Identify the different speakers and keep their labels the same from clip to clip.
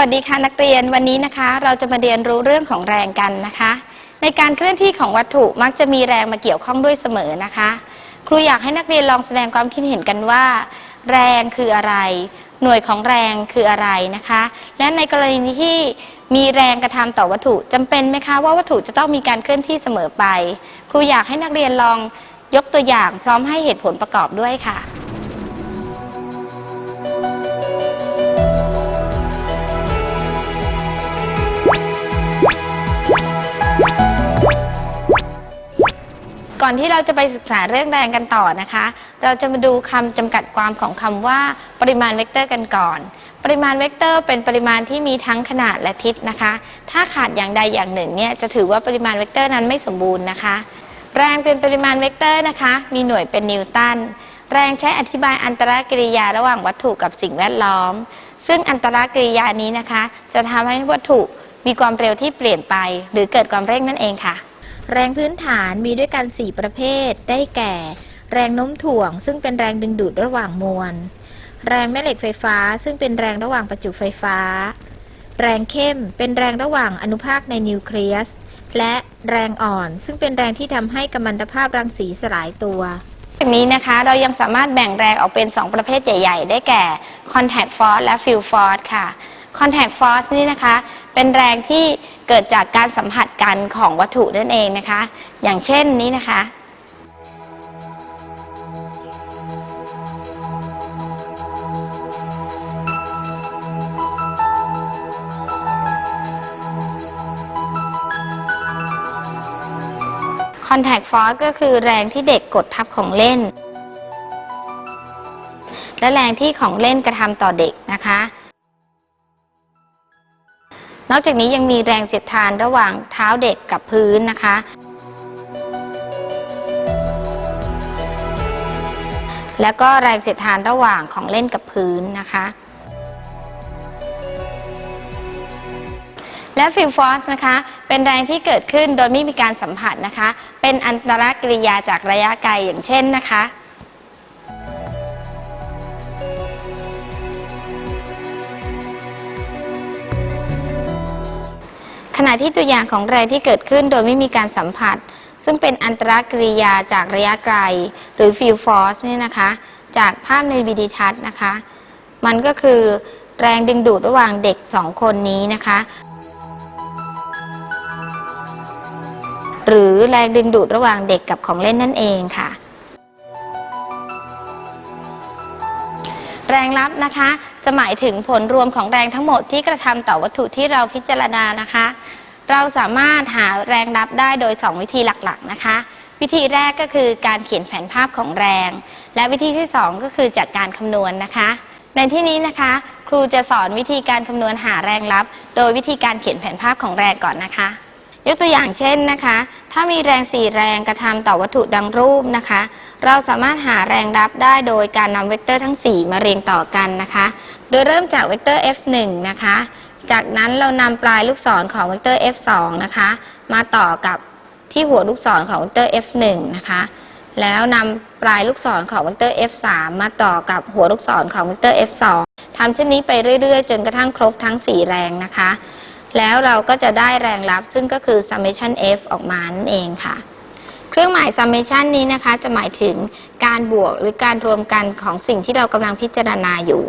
Speaker 1: วัสดีค่ะนักเรียนวันนี้นะคะ เราจะมาเรียนรู้เรื่องของแรงกันนะคะ ในการเคลื่อนที่ของวัตถุมักจะมีแรงมาเกี่ยวข้องด้วยเสมอนะคะ ครูอยากให้นักเรียนลองแสดงความคิดเห็นกันว่า แรงคืออะไร หน่วยของแรงคืออะไรนะคะ และในกรณีที่มีแรงกระทำต่อวัตถุจำเป็นไหมคะว่าวัตถุจะต้องมีการเคลื่อนที่เสมอไป ครูอยากให้นักเรียนลองยกตัวอย่างพร้อมให้เหตุผลประกอบด้วยค่ะ ก่อนที่เราจะไปศึกษาเรื่องแรงกันต่อนะคะ เราจะมาดูคำจำกัดความของคำว่าปริมาณเวกเตอร์กันก่อน ปริมาณเวกเตอร์เป็นปริมาณที่มีทั้งขนาดและทิศนะคะ ถ้าขาดอย่างใดอย่างหนึ่งเนี่ยจะถือว่าปริมาณเวกเตอร์นั้นไม่สมบูรณ์นะคะ แรงเป็นปริมาณเวกเตอร์นะคะ มีหน่วยเป็นนิวตัน แรงใช้อธิบายอันตรกิริยาระหว่างวัตถุกับสิ่งแวดล้อม ซึ่งอันตรกิริยานี้นะคะ จะทำให้วัตถุมีความเร็วที่เปลี่ยนไป หรือเกิดความเร่งนั่นเองค่ะ
Speaker 2: แรงพื้นฐานมีด้วยกัน 4 ประเภท ได้แก่ แรงโน้มถ่วง ซึ่งเป็นแรงดึงดูดระหว่างมวล แรงแม่เหล็กไฟฟ้า ซึ่งเป็นแรงระหว่างประจุไฟฟ้า แรงเข้ม เป็นแรงระหว่างอนุภาคในนิวเคลียส และแรงอ่อน ซึ่งเป็นแรงที่ทำให้กัมมันตภาพรังสีสลายตัว
Speaker 1: จากนี้นะคะเรายังสามารถแบ่งแรงออกเป็น 2 ประเภทใหญ่ ๆ ได้แก่ contact force และ field force ค่ะ contact force นี่นะคะ เป็นแรงที่ เกิดจากการสัมผัสกันของวัตถุนั่นเองนะคะ อย่างเช่นนี้นะคะ contact force ก็คือแรงที่เด็กกดทับของเล่น และแรงที่ของเล่นกระทำต่อเด็กนะคะ นอกจากนี้ยังมีแรงเสียดทานระหว่างเท้าเด็กกับพื้นนะคะ แล้วก็แรงเสียดทานระหว่างของเล่นกับพื้นนะคะ และฟิลฟอสนะคะ เป็นแรงที่เกิดขึ้นโดยไม่มีการสัมผัสนะคะ เป็นอันตรกิริยาจากระยะไกลอย่างเช่นนะคะ ขณะที่ตัวอย่างของแรงที่เกิดขึ้นโดยไม่มีการสัมผัส ซึ่งเป็นอันตรกิริยาจากระยะไกล หรือฟิลฟอร์สเนี่ยนะคะ จากภาพในวิดีทัศน์นะคะ มันก็คือแรงดึงดูดระหว่างเด็กสองคนนี้นะคะ หรือแรงดึงดูดระหว่างเด็กกับของเล่นนั่นเองค่ะแรงรับนะคะ จะหมายถึงผลรวมของแรงทั้งหมดที่กระทำต่อวัตถุที่เราพิจารณานะคะ เราสามารถหาแรงรับได้โดย 2 วิธีหลักๆนะคะ วิธีแรกก็คือการเขียนแผนภาพของแรง และวิธีที่ 2 ก็คือจากการคำนวณนะคะ ในที่นี้นะคะ ครูจะสอนวิธีการคำนวณหาแรงรับ โดยวิธีการเขียนแผนภาพของแรงก่อนนะคะ ยกตัวอย่างเช่นนะคะ ถ้ามีแรง4แรงกระทำต่อวัตถุดังรูปนะคะ เราสามารถหาแรงรับได้โดยการนำเวกเตอร์ทั้ง 4 มาเรียงต่อกันนะคะ โดยเริ่มจากเวกเตอร์ f1 นะคะ จากนั้นเรานำปลายลูกศรของเวกเตอร์ f2 นะคะ มาต่อกับที่หัวลูกศรของเวกเตอร์ f1 นะคะ แล้วนำปลายลูกศรของเวกเตอร์ f3 มาต่อกับหัวลูกศรของเวกเตอร์ f2 ทำเช่นนี้ไปเรื่อยๆ จนกระทั่งครบทั้ง 4 แรงนะคะ แล้วเราก็จะได้แรงรับซึ่งก็คือ summation f ออกมานั่นเองค่ะ เครื่องหมาย summation นี้นะคะ จะหมายถึงการบวกหรือการรวมกันของสิ่งที่เรากำลังพิจารณาอยู่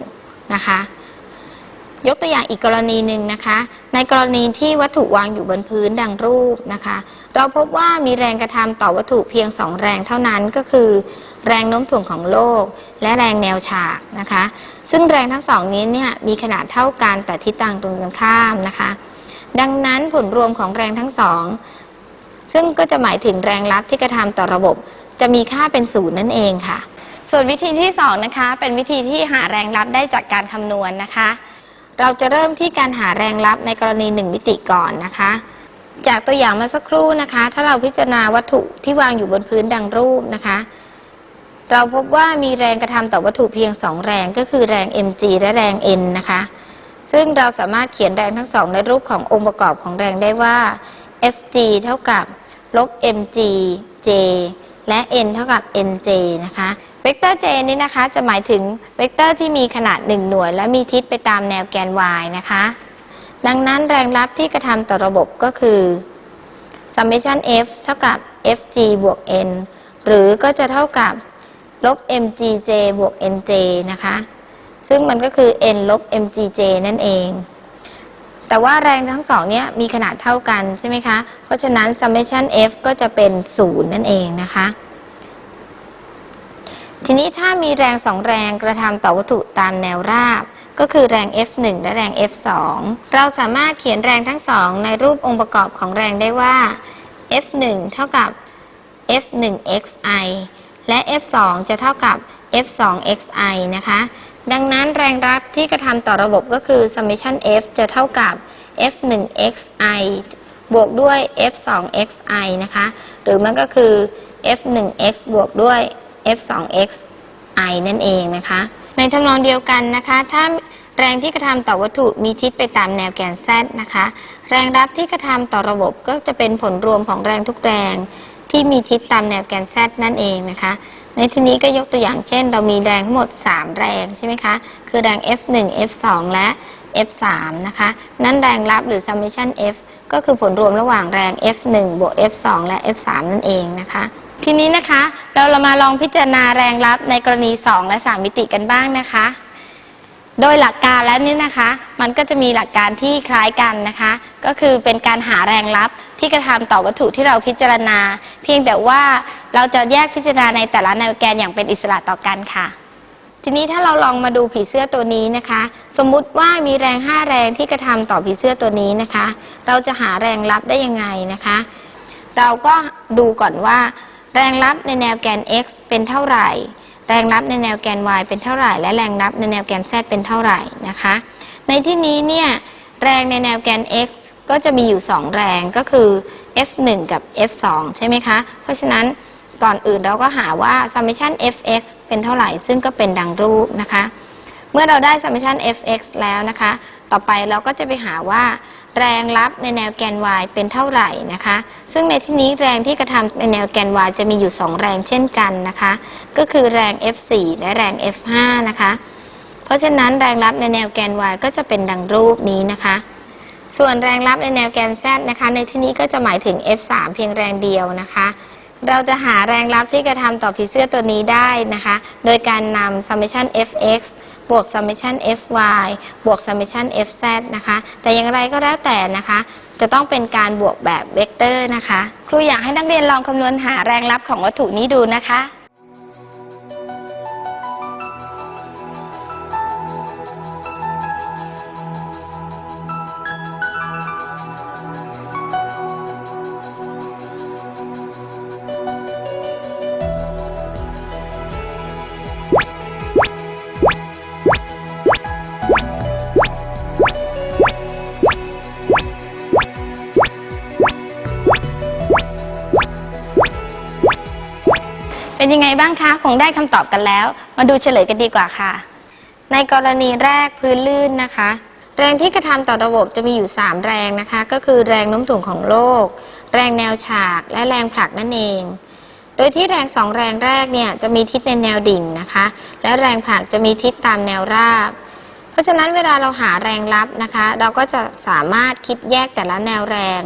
Speaker 1: นะคะ ยกตัวอย่างอีกกรณีหนึ่งนะคะ ในกรณีที่วัตถุวางอยู่บนพื้นดังรูปนะคะ เราพบว่ามีแรงกระทำต่อวัตถุเพียง 2 แรงเท่านั้นก็คือ แรงโน้มถ่วงของโลก และแรงแนวฉากนะคะ ซึ่งแรงทั้งสองนี้เนี่ยมีขนาดเท่ากันแต่ทิศทางตรงกันข้ามนะคะ ดังนั้นผลรวมของแรงทั้งสอง ซึ่งก็จะหมายถึงแรงรับที่กระทำต่อระบบ จะมีค่าเป็นศูนย์นั่นเองค่ะ ส่วนวิธีที่สองนะคะเป็นวิธีที่หาแรงรับได้จากการคำนวณนะคะ เราจะเริ่มที่การหาแรงรับในกรณีหนึ่งมิติก่อนนะคะ จากตัวอย่างมื่อสักครู่นะคะ ถ้าเราพิจารณาวัตถุที่วางอยู่บนพื้นดังรูปนะคะ เราพบว่ามีแรงกระทำต่อวัตถุเพียง 2 แรงก็คือแรง mg และแรง n นะคะ ซึ่งเราสามารถเขียนแรงทั้งสองในรูปขององค์ประกอบของแรงได้ว่า Fg เท่ากับลบ mg j และ n เท่ากับ nj นะคะ เวกเตอร์ j นี้นะคะจะหมายถึงเวกเตอร์ที่มีขนาด 1 หน่วย และมีทิศไปตามแนวแกน y นะคะ ดังนั้นแรงรับที่กระทำต่อระบบก็คือ summation f เท่ากับ fg บวก n หรือก็จะเท่ากับลบ mgj บวก nj นะคะ ซึ่งมันก็คือ n ลบ mgj นั่นเอง แต่ว่าแรงทั้งสองเนี้ยมีขนาดเท่ากันใช่ไหมคะ เพราะฉะนั้น summation f ก็จะเป็น 0 นั่นเองนะคะ ทีนี้ถ้ามีแรงสองแรงกระทำต่อวัตถุตามแนวราบ ก็คือแรง F1 และแรง F2 เราสามารถเขียนแรงทั้งสองในรูปองค์ประกอบของแรงได้ว่า F1 เท่ากับ F1xi และ F2 จะเท่ากับ F2xi นะคะ ดังนั้นแรงรับที่กระทำต่อระบบก็คือ summation F จะเท่ากับ F1xi บวกด้วย F2xi นะคะ หรือมันก็คือ F1x บวกด้วย F2x i นั่นเองนะคะ ในทำนองเดียวกันนะคะ ถ้าแรงที่กระทำต่อวัตถุมีทิศไปตามแนวแกน z นะคะ แรงรับที่กระทำต่อระบบก็จะเป็นผลรวมของแรงทุกแรงที่มีทิศตามแนวแกน z นั่นเองนะคะ ในที่นี้ก็ยกตัวอย่างเช่น เรามีแรงทั้งหมด 3 แรงใช่ไหมคะ คือแรง F1 F2 และ F3 นะคะ นั่นแรงรับหรือ summation F ก็คือผลรวมระหว่างแรง F1 บวก F2 และ F3 นั่นเองนะคะ ทีนี้นะคะเราเรามาลองพิจารณาแรงรับในกรณี 2 และ 3 มิติกันบ้างนะคะ โดยหลักการแล้วนี่นะคะ มันก็จะมีหลักการที่คล้ายกันนะคะ ก็คือเป็นการหาแรงรับที่กระทำต่อวัตถุที่เราพิจารณา เพียงแต่ว่าเราจะแยกพิจารณาในแต่ละแนวแกนอย่างเป็นอิสระต่อกันค่ะ ทีนี้ถ้าเราลองมาดูผีเสื้อตัวนี้นะคะ สมมุติว่ามีแรง 5 แรงที่กระทำต่อผีเสื้อตัวนี้นะคะ เราจะหาแรงรับได้ยังไงนะคะ เราก็ดูก่อนว่า แรงรับในแนวแกน x เป็นเท่าไหร่ แรงรับในแนวแกน y เป็นเท่าไหร่ และแรงรับในแนวแกน z เป็นเท่าไหร่นะคะ ในที่นี้เนี่ยแรงในแนวแกน x ก็จะมีอยู่ 2 แรงก็คือ f1 กับ f2 ใช่ไหมคะ เพราะฉะนั้นก่อนอื่นเราก็หาว่า summation fx เป็นเท่าไหร่ ซึ่งก็เป็นดังรูปนะคะ เมื่อเราได้ summation fx แล้วนะคะ ต่อไปเราก็จะไปหาว่า แรงรับในแนวแกน y เป็นเท่าไหร่นะคะ ซึ่งในที่นี้แรงที่กระทำในแนวแกน y จะมีอยู่ 2 แรงเช่นกันนะคะ ก็คือแรง f4 และแรง f5 นะคะ เพราะฉะนั้นแรงรับในแนวแกน y ก็จะเป็นดังรูปนี้นะคะ ส่วนแรงรับในแนวแกน z นะคะ ในที่นี้ก็จะหมายถึง f3 เพียงแรงเดียวนะคะ เราจะหาแรงรับที่กระทำต่อผีเสื้อตัวนี้ได้นะคะ โดยการนำ summation fx บวก summation fy บวก summation fz นะคะ แต่อย่างไรก็แล้วแต่นะคะ จะต้องเป็นการบวกแบบเวกเตอร์นะคะ ครูอยากให้นักเรียนลองคำนวณหาแรงรับของวัตถุนี้ดูนะคะ เป็นยังไงบ้างคะ คงได้คำตอบกันแล้ว มาดูเฉลยกันดีกว่าค่ะ ในกรณีแรกพื้นลื่นนะคะ แรงที่กระทำต่อระบบจะมีอยู่ 3 แรงนะคะ ก็คือแรงโน้มถ่วงของโลก แรงแนวฉาก และแรงผลักนั่นเอง โดยที่แรงสองแรงแรกเนี่ยจะมีทิศในแนวดิ่งนะคะ และแรงผลักจะมีทิศตามแนวราบ เพราะฉะนั้นเวลาเราหาแรงรับนะคะ เราก็จะสามารถคิดแยกแต่ละแนวแรง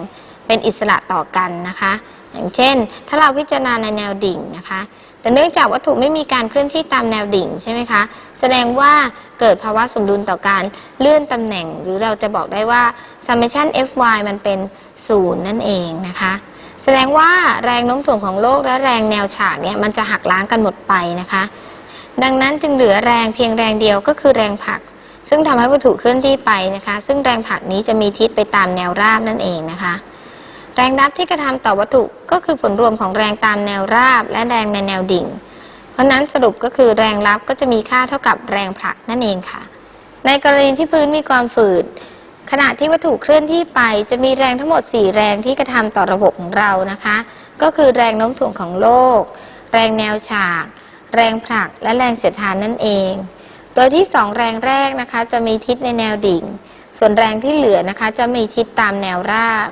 Speaker 1: เป็นอิสระต่อกันนะคะ อย่างเช่น ถ้าเราพิจารณาในแนวดิ่งนะคะ แต่เนื่องจากวัตถุไม่มีการเคลื่อนที่ตามแนวดิ่งใช่ไหมคะ แสดงว่าเกิดภาวะสมดุลต่อการเลื่อนตำแหน่ง หรือเราจะบอกได้ว่า summation fy มันเป็น0นั่นเองนะคะ แสดงว่าแรงโน้มถ่วงของโลกและแรงแนวฉากเนี่ยมันจะหักล้างกันหมดไปนะคะ ดังนั้นจึงเหลือแรงเพียงแรงเดียวก็คือแรงผลัก ซึ่งทำให้วัตถุเคลื่อนที่ไปนะคะ ซึ่งแรงผลักนี้จะมีทิศไปตามแนวราบนั่นเองนะคะ แรงรับที่กระทำต่อวัตถุก็คือผลรวมของแรงตามแนวราบและแรงในแนวดิ่ง เพราะนั้นสรุปก็คือแรงรับก็จะมีค่าเท่ากับแรงผลักนั่นเองค่ะ ในกรณีที่พื้นมีความฝืดขณะที่วัตถุเคลื่อนที่ไปจะมีแรงทั้งหมด 4 แรงที่กระทำต่อระบบของเรานะคะ ก็คือแรงโน้มถ่วงของโลก แรงแนวฉาก แรงผลักและแรงเสียดทานนั่นเอง โดยที่ 2 แรงแรกนะคะ จะมีทิศในแนวดิ่ง ส่วนแรงที่เหลือนะคะ จะมีทิศตามแนวราบ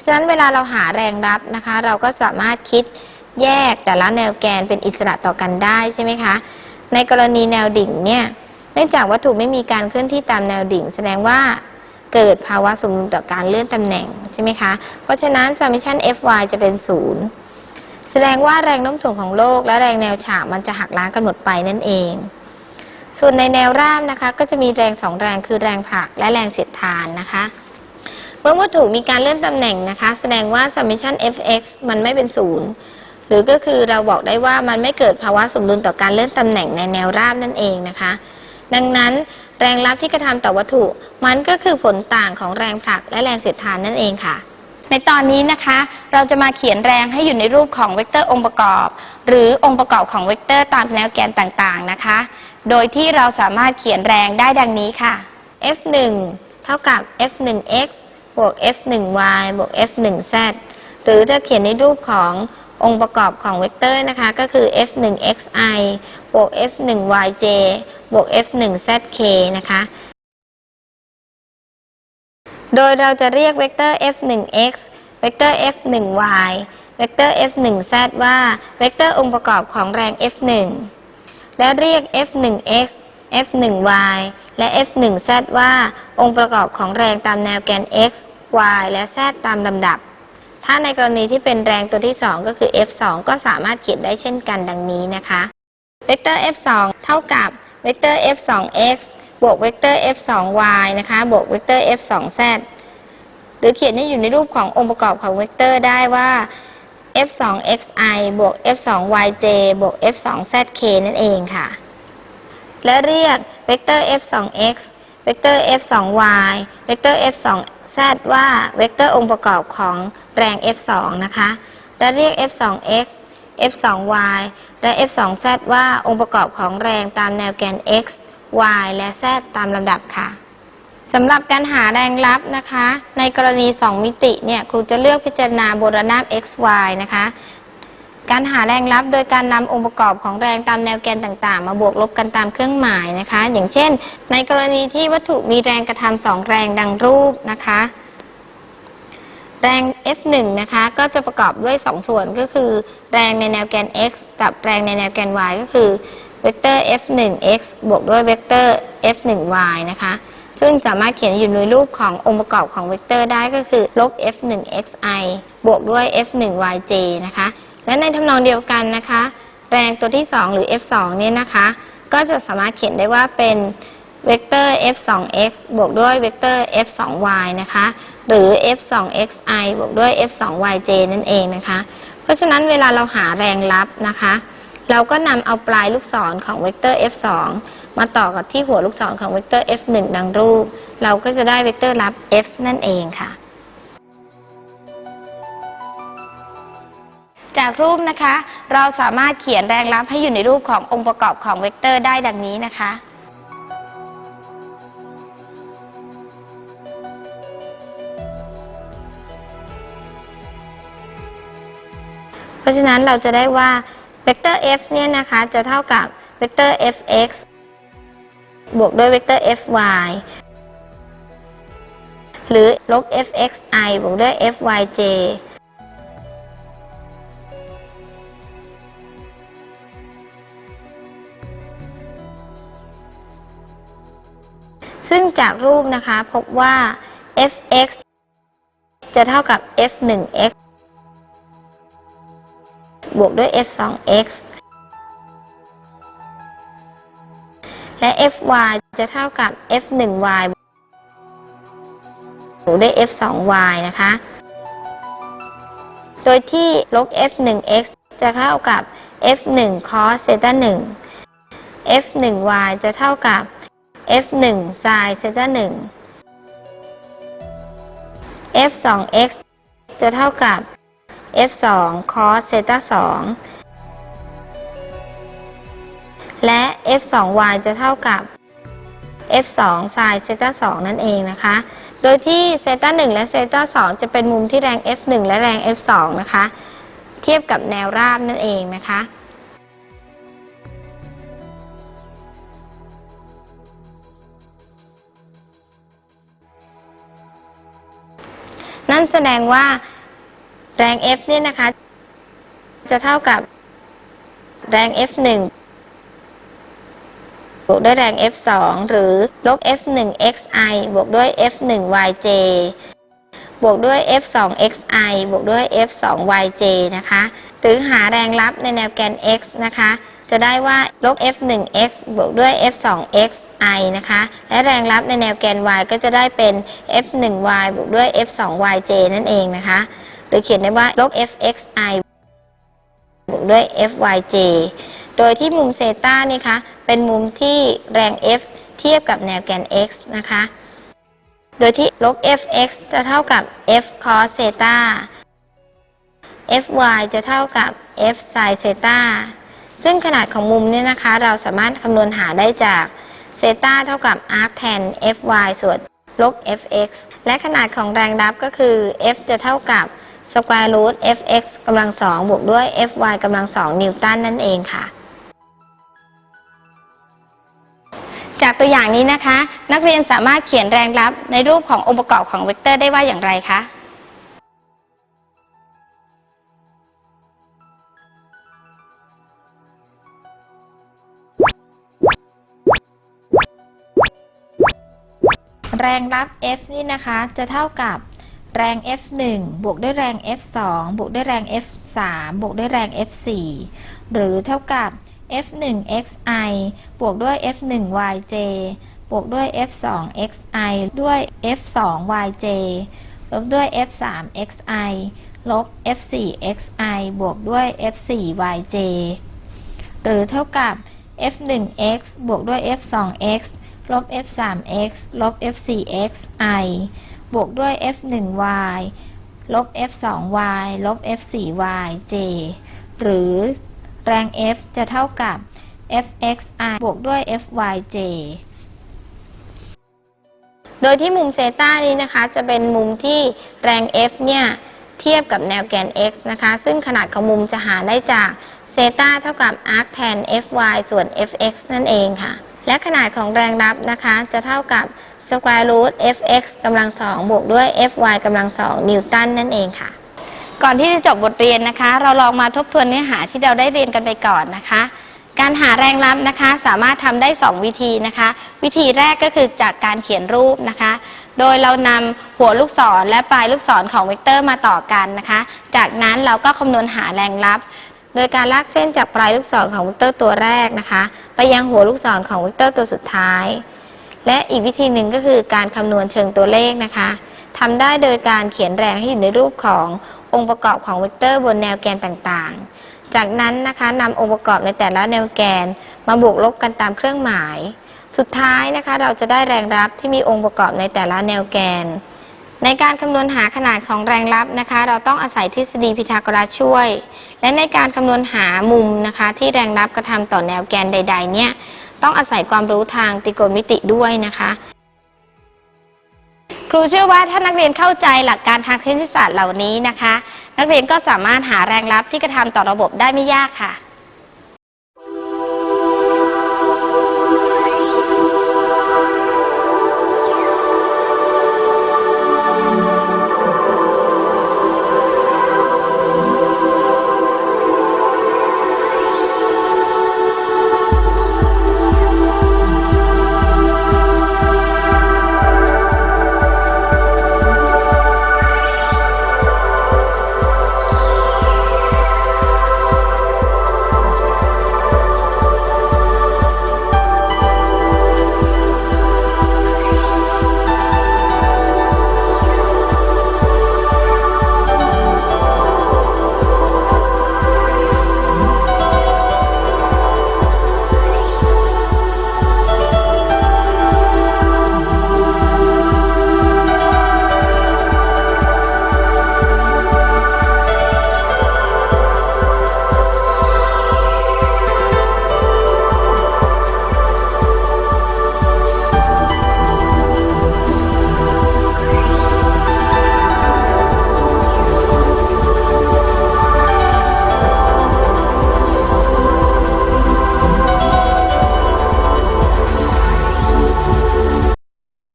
Speaker 1: ราะฉะนั้นเวลาเราหาแรงรับนะคะ เราก็สามารถคิดแยกแต่ละแนวแกนเป็นอิสระต่อกันได้ใช่ไหมคะ ในกรณีแนวดิ่งเนี่ยเนื่องจากวัตถุไม่มีการเคลื่อนที่ตามแนวดิ่ง แสดงว่าเกิดภาวะสมดุลต่อการเลื่อนตำแหน่งใช่ไหมคะ เพราะฉะนั้น summation Fy จะเป็นศูนย์แสดงว่าแรงโน้มถ่วงของโลกและแรงแนวฉากมันจะหักล้างกันหมดไปนั่นเอง ส่วนในแนวราบนะคะ ก็จะมีแรงสองแรงคือแรงผลักและแรงเสียดทานนะคะ เมื่อวัตถุมีการเลื่อนตำแหน่งนะคะ แสดงว่า summation fx มันไม่เป็นศูนย์หรือก็คือเราบอกได้ว่ามันไม่เกิดภาวะสมดุลต่อการเลื่อนตำแหน่งในแนวราบนั่นเองนะคะ ดังนั้นแรงรับที่กระทำต่อวัตถุ มันก็คือผลต่างของแรงผลักและแรงเสียดทานนั่นเองค่ะ ในตอนนี้นะคะ เราจะมาเขียนแรงให้อยู่ในรูปของเวกเตอร์องค์ประกอบ หรือองค์ประกอบของเวกเตอร์ตามแนวแกนต่างๆนะคะ โดยที่เราสามารถเขียนแรงได้ดังนี้ค่ะ F1 เท่ากับ F1x บวก F1y บวก F1z หรือจะเขียนในรูปขององค์ประกอบของเวกเตอร์นะคะ ก็คือ F1xi บวก F1yj บวก F1zk นะคะ โดยเราจะเรียกเวกเตอร์ f1x เวกเตอร์ f1y เวกเตอร์ f1z ว่าเวกเตอร์องค์ประกอบของแรง f1 และเรียก f1x f1y และ f1z ว่า องค์ประกอบของแรงตามแนวแกน x y และ z ตามลำดับ ถ้าในกรณีที่เป็นแรงตัวที่ 2 ก็คือ f2 ก็สามารถเขียนได้เช่นกันดังนี้นะคะ เวกเตอร์ f2 เท่ากับเวกเตอร์ f2x บวกเวกเตอร์ f2y นะคะ บวกเวกเตอร์ f2z หรือเขียนให้อยู่ในรูปขององค์ประกอบของเวกเตอร์ได้ว่า f2xi บวก f2yj บวก f2zk นั่นเองค่ะ และเรียกเวกเตอร์ f2x เวกเตอร์ f2y เวกเตอร์ f2z ว่าเวกเตอร์องค์ประกอบของแรง f2 นะคะ และเรียก f2x f2y และ f2z ว่าองค์ประกอบของแรงตามแนวแกน x y และ z ตามลำดับค่ะสำหรับการหาแรงลับนะคะ ในกรณี 2 มิติเนี่ยครูจะเลือกพิจารณาบนระนาบ x y นะคะ การหาแรงลับโดยการนำองค์ประกอบของแรงตามแนวแกนต่างๆ มาบวกลบกันตามเครื่องหมายนะคะ อย่างเช่น ในกรณีที่วัตถุมีแรงกระทำสองแรงดังรูปนะคะ แรง F1 นะคะก็จะประกอบด้วย 2 ส่วนก็คือ แรงในแนวแกน x กับแรงในแนวแกน y ก็คือเวกเตอร์ F1x บวกด้วยเวกเตอร์ F1y นะคะ ซึ่งสามารถเขียนอยู่ในรูปขององค์ประกอบของเวกเตอร์ได้ก็คือลบ F1xi บวกด้วย F1yj นะคะ และในทำนองเดียวกันนะคะ แรงตัวที่ 2 หรือ F2 เนี่ยนะคะ ก็จะสามารถเขียนได้ว่าเป็นเวกเตอร์ f2x บวกด้วยเวกเตอร์ f2y นะคะ หรือ f2xi บวกด้วย f2yj นั่นเองนะคะ เพราะฉะนั้นเวลาเราหาแรงลับนะคะ เราก็นำเอาปลายลูกศรของเวกเตอร์ f2 มาต่อกับที่หัวลูกศรของเวกเตอร์ f1 ดังรูป เราก็จะได้เวกเตอร์ลับ f นั่นเองค่ะ จากรูปนะคะ เราสามารถเขียนแรงลับให้อยู่ในรูปขององค์ประกอบของเวกเตอร์ได้ดังนี้นะคะเพราะฉะนั้นเราจะได้ว่าเวกเตอร์ f เนี่ยนะคะจะเท่ากับเวกเตอร์ fx บวกด้วยเวกเตอร์ fy หรือลบ fxi บวกด้วย fyj ซึ่งจากรูปนะคะพบว่า fx จะเท่ากับ f1x บวกด้วย f2x และ fy จะเท่ากับ f1y บวกด้วย f2y นะคะ โดยที่ลบ f1x จะเท่ากับ f1 cos เซตา1 f1y จะเท่ากับ f1 sin เซตา1 f2x จะเท่ากับ f2 cos เซตา2และ f2y จะเท่ากับ f2 sin เซตา2นั่นเองนะคะ โดยที่เซตา1และเซตา2จะเป็นมุมที่แรง f1 และแรง f2 นะคะ เทียบกับแนวราบนั่นเองนะคะ นั่นแสดงว่าแรง F เนี่ยนะคะ จะเท่ากับแรง F1 บวกด้วยแรง F2 หรือลบ F1xi บวกด้วย F1yj บวกด้วย F2xi บวกด้วย F2yj นะคะ หรือหาแรงลับในแนวแกน x นะคะ จะได้ว่าลบ F1x บวกด้วย F2xi นะคะ และแรงลับในแนวแกน y ก็จะได้เป็น F1y บวกด้วย F2yj นั่นเองนะคะ หรือเขียนได้ว่าลบ Fxi บวกด้วย Fyj โดยที่มุมเซตานี่คะเป็นมุมที่แรง F เทียบกับแนวแกน x นะคะ โดยที่ลบ Fx จะเท่ากับ F cos เซตา Fy จะเท่ากับ F sin เซตา ซึ่งขนาดของมุมเนี่ยนะคะ เราสามารถคำนวณหาได้จากเซตาเท่ากับ arc tan Fy ส่วนลบ Fx และขนาดของแรงดับก็คือ F จะเท่ากับ square root Fx กำลังสองบวกด้วย Fy กำลังสองนิวตันนั่นเองค่ะ จากตัวอย่างนี้นะคะ นักเรียนสามารถเขียนแรงลับในรูปขององค์ประกอบของเวกเตอร์ได้ว่าอย่างไรคะ
Speaker 2: แรงรับ F นี่นะคะจะเท่ากับแรง F1 บวกด้วยแรง F2 บวกด้วยแรง F3 บวกด้วยแรง F4 หรือเท่ากับ F1xi บวกด้วย F1yj บวกด้วย F2xi ด้วย F2yj ลบด้วย F3xi ลบ F4xi บวกด้วย F4yj หรือเท่ากับ F1x บวกด้วย F2x ลบ F3x ลบ F4xi บวกด้วย F1y ลบ F2y ลบ F4yj หรือแรง F จะเท่ากับ Fxi บวกด้วย Fyj
Speaker 1: โดยที่มุมเซตานี้นะคะ จะเป็นมุมที่แรง F เนี่ย เทียบกับแนวแกน x นะคะ ซึ่งขนาดของมุมจะหาได้จากเซตาเท่ากับ arc tan Fy ส่วน Fx นั่นเองค่ะ และขนาดของแรงรับนะคะ จะเท่ากับ square root Fx กำลังสองบวกด้วย Fy กำลังสองนิวตันนั่นเองค่ะ ก่อนที่จะจบบทเรียนนะคะ เราลองมาทบทวนเนื้อหาที่เราได้เรียนกันไปก่อนนะคะ การหาแรงลับนะคะสามารถทำได้ 2 วิธีนะคะ วิธีแรกก็คือจากการเขียนรูปนะคะ โดยเรานำหัวลูกศรและปลายลูกศรของเวกเตอร์มาต่อกันนะคะ จากนั้นเราก็คำนวณหาแรงลับ โดยการลากเส้นจากปลายลูกศรของเวกเตอร์ตัวแรกนะคะ ไปยังหัวลูกศรของเวกเตอร์ตัวสุดท้าย และอีกวิธีหนึ่งก็คือการคำนวณเชิงตัวเลขนะคะทำได้โดยการเขียนแรงให้อยู่ในรูปขององค์ประกอบของเวกเตอร์บนแนวแกนต่างๆ จากนั้นนะคะนำองค์ประกอบในแต่ละแนวแกน มาบวกลบกันตามเครื่องหมาย สุดท้ายนะคะเราจะได้แรงรับที่มีองค์ประกอบในแต่ละแนวแกน ในการคำนวณหาขนาดของแรงรับนะคะ เราต้องอาศัยทฤษฎีพีทาโกรัสช่วย และในการคำนวณหามุมนะคะ ที่แรงรับกระทำต่อแนวแกนใด ๆ เนี่ยต้องอาศัยความรู้ทางตรีโกณมิติด้วยนะคะ ครูเชื่อว่าถ้านักเรียนเข้าใจหลักการทางคณิตศาสตร์เหล่านี้นะคะ นักเรียนก็สามารถหาแรงรับที่กระทำต่อระบบได้ไม่ยากค่ะ